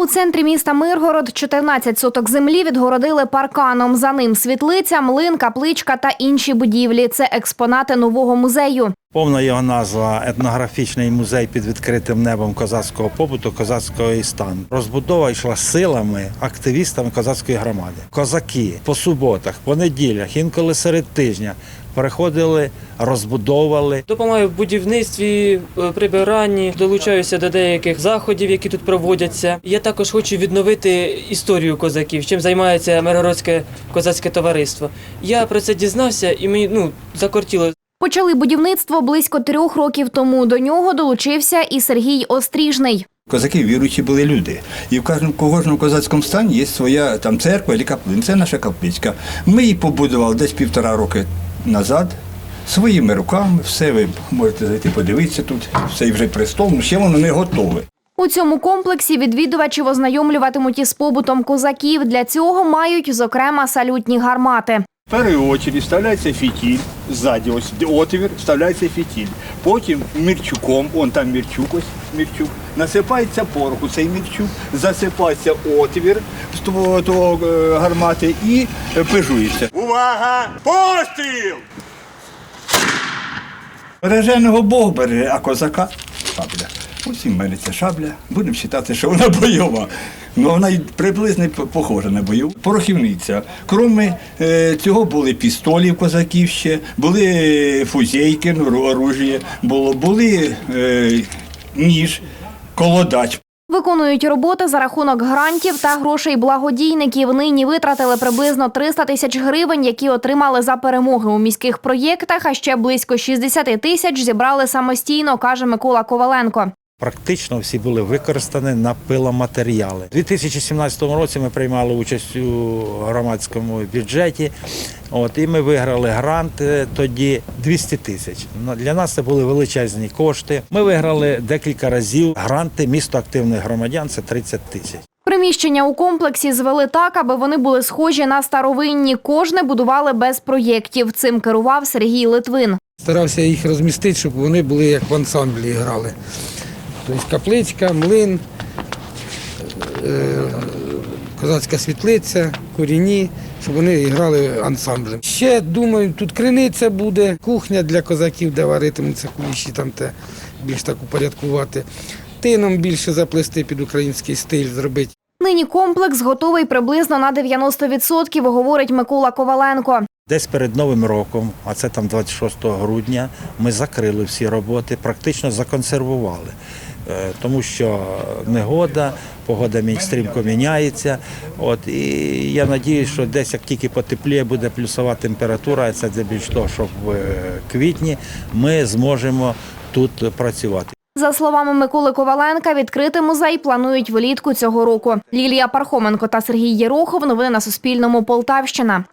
У центрі міста Миргород 14 соток землі відгородили парканом. За ним світлиця, млин, капличка та інші будівлі. Це експонати нового музею. Повна його назва етнографічний музей під відкритим небом козацького побуту, козацького стану. Розбудова йшла силами активістами козацької громади. Козаки по суботах, по неділях, інколи серед тижня переходили, розбудовували. Допомагаю в будівництві, е, прибиранні, долучаюся до деяких заходів, які тут проводяться. Я також хочу відновити історію козаків, чим займається Миргородське козацьке товариство. Я про це дізнався і мені ну закортіло. Почали будівництво близько трьох років тому. До нього долучився і Сергій Остріжний. Козаки віруючі були люди. І в кожному, кожному козацькому стані є своя там церква або каплиця. Це наша капличка. Ми її побудували десь півтора роки назад. Своїми руками, все ви можете зайти подивитися тут, все вже престол, ну ще воно не готове. У цьому комплексі відвідувачів ознайомлюватимуть із побутом козаків. Для цього мають, зокрема, салютні гармати. В першу очередь вставляється фітіль, ззаді ось отвір, вставляється фітіль. Потім мірчуком, он там мірчук, ось мірчук, насипається порох цей мірчук, засипається отвір з того, того е, гармати і е, пижується. Увага! Постріл! Береженого Бог береже, а козака шабля. Ось і в мене ця шабля. Будемо вважати, що вона бойова. Ну, вона й приблизно похожа на бойову. Порохівниця. Кроме е, цього були пістолі козаків ще, були е, фузейки, ну, оружие, було, були е, ніж, колодач. Виконують роботи за рахунок грантів та грошей благодійників. Нині витратили приблизно 300 тисяч гривень, які отримали за перемоги у міських проєктах. А ще близько 60 тисяч зібрали самостійно, каже Микола Коваленко. Практично всі були використані на пиломатеріали. У 2017 році ми приймали участь у громадському бюджеті. От, і ми виграли грант е, тоді 200 тисяч. Для нас це були величезні кошти. Ми виграли декілька разів гранти місто активних громадян це 30 тисяч. Приміщення у комплексі звели так, аби вони були схожі на старовинні. Кожне будували без проєктів. Цим керував Сергій Литвин. Старався їх розмістити, щоб вони були як в ансамблі грали. Тобто капличка, млин, е, козацька світлиця, коріні, щоб вони грали ансамблем. Ще думаю, тут криниця буде, кухня для козаків, де варитимуться куліші, там те більш так упорядкувати. Тином більше заплести під український стиль зробити. Нині комплекс готовий приблизно на 90%, говорить Микола Коваленко. Десь перед Новим роком, а це там 26 грудня, ми закрили всі роботи, практично законсервували. Е, Тому що негода, погода стрімко міняється. От, і я сподіваюся, що десь як тільки потепліє, буде плюсова температура, а це більш того, що в квітні ми зможемо тут працювати. За словами Миколи Коваленка, відкрити музей планують влітку цього року. Лілія Пархоменко та Сергій Єрохов. Новини на Суспільному. Полтавщина.